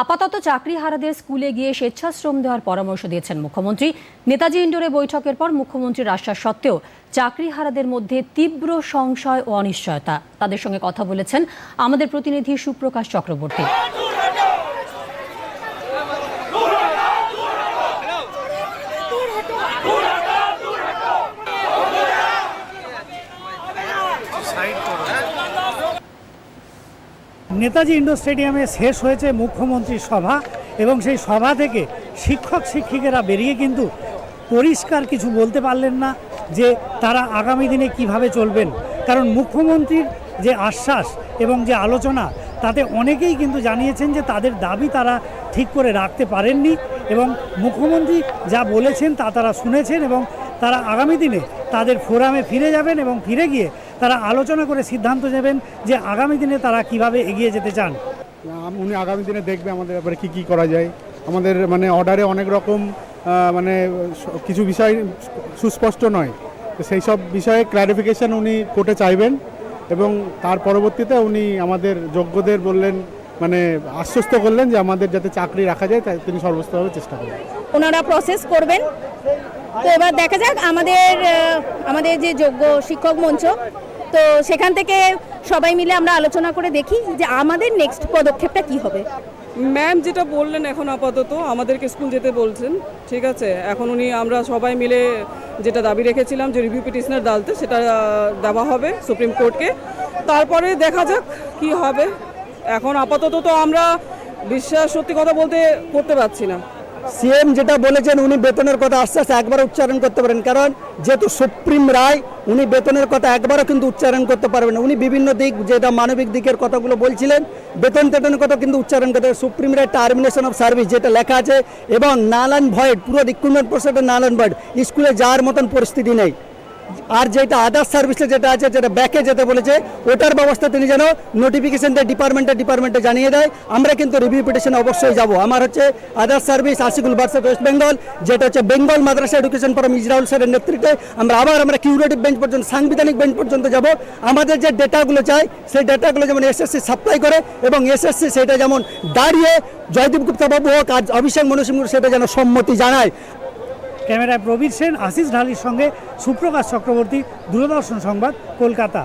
আপাতত চাকরিহারাদের স্কুলে গিয়ে স্বেচ্ছাশ্রম দেওয়ার পরামর্শ দিয়েছেন মুখ্যমন্ত্রী। নেতাজি ইন্ডোরে বৈঠকের পর মুখ্যমন্ত্রীর আশ্বাস সত্ত্বেও চাকরিহারাদের মধ্যে তীব্র সংশয় ও অনিশ্চয়তা। তাদের সঙ্গে কথা বলেছেন আমাদের প্রতিনিধি সুপ্রকাশ চক্রবর্তী। নেতাজি ইন্ডোর স্টেডিয়ামে শেষ হয়েছে মুখ্যমন্ত্রীর সভা এবং সেই সভা থেকে শিক্ষক, শিক্ষিকেরা বেরিয়ে কিন্তু পরিষ্কার কিছু বলতে পারলেন না যে তারা আগামী দিনে কীভাবে চলবেন। কারণ মুখ্যমন্ত্রীর যে আশ্বাস এবং যে আলোচনা, তাতে অনেকেই কিন্তু জানিয়েছেন যে তাদের দাবি তারা ঠিক করে রাখতে পারেননি এবং মুখ্যমন্ত্রী যা বলেছেন তা তারা শুনেছেন এবং তারা আগামী দিনে তাদের ফোরামে ফিরে যাবেন এবং ফিরে গিয়ে তারা আলোচনা করে সিদ্ধান্ত নেবেন যে আগামী দিনে তারা কীভাবে এগিয়ে যেতে চান। উনি আগামী দিনে দেখবে আমাদের ব্যাপারে কী কী করা যায়। আমাদের মানে অর্ডারে অনেক রকম মানে কিছু বিষয় সুস্পষ্ট নয়। সেই সব বিষয়ে ক্ল্যারিফিকেশান উনি কোর্টে চাইবেন এবং তার পরবর্তীতে উনি আমাদের যোগ্যদের বললেন মানে আশ্বস্ত করলেন যে আমাদের যাতে চাকরি রাখা যায় তাই তিনি সর্বস্তভাবে চেষ্টা করবেন ওনারা প্রসেস করবেন। তো এবার দেখা যাক আমাদের আমাদের যে যোগ্য শিক্ষক মঞ্চ তো সেখান থেকে সবাই মিলে আমরা আলোচনা করে দেখি যে আমাদের নেক্সট পদক্ষেপটা কি হবে। ম্যাম যেটা বললেন এখন আপাতত আমাদেরকে স্কুল যেতে বলছেন ঠিক আছে? এখন উনি আমরা সবাই মিলে যেটা দাবি রেখেছিলাম যে রিভিউ পিটিশনার ডালতে সেটা দেওয়া হবে সুপ্রিম কোর্টকে। তারপরে দেখা যাক কি হবে। এখন আপাতত তো আমরা বিশ্বাস, সত্যি কথা বলতে করতে পারছি না। সিএম যেটা বলেছেন, উনি বেতনের কথা আস্তে আস্তে একবার উচ্চারণ করতে পারেন। কারণ যেহেতু সুপ্রিম রায়, উনি বেতনের কথা একবারও কিন্তু উচ্চারণ করতে পারবেন উনি বিভিন্ন দিক যেটা মানবিক দিকের কথাগুলো বলছিলেন, বেতন টেতনের কথা কিন্তু উচ্চারণ করতে। সুপ্রিম রায় টার্মিনেশন অফ সার্ভিস যেটা লেখা আছে, এবং নালান ভয়েড, পুরো রিক্রুটমেন্ট প্রসেসের নালান ভয়েড, স্কুলে যাওয়ার মতন পরিস্থিতি নেই। আর যেটা আদার্স সার্ভিসে যেটা আছে, যেটা ব্যাকে যেতে বলেছে, ওটার ব্যবস্থা তিনি যেন নোটিফিকেশন দেয় ডিপার্টমেন্টে ডিপার্টমেন্টে জানিয়ে দেয়। আমরা কিন্তু রিভিউ পিটিশনে অবশ্যই যাব। আমার হচ্ছে আদার্স সার্ভিস আশিকুল বার্সেট ওয়েস্ট বেঙ্গল যেটা হচ্ছে Bengal madrasa education forum Israul স্যারের নেতৃত্বে। আমরা আবার আমরা কিউরেটিভ বেঞ্চ পর্যন্ত, সাংবিধানিক বেঞ্চ পর্যন্ত যাব। আমাদের যে ডেটাগুলো চাই, সেই ডেটাগুলো যেমন এসএসসি সাপ্লাই করে এবং এসএসসি সেটা যেমন দাঁড়িয়ে, জয়দীপ গুপ্তা বাবু হোক আজ অভিষেক মনু সিংহ সেটা যেন সম্মতি জানায়। ক্যামেরায় প্রবীর সেন আশিস ঢালির সঙ্গে সুপ্রকাশ চক্রবর্তী দূরদর্শন সংবাদ কলকাতা।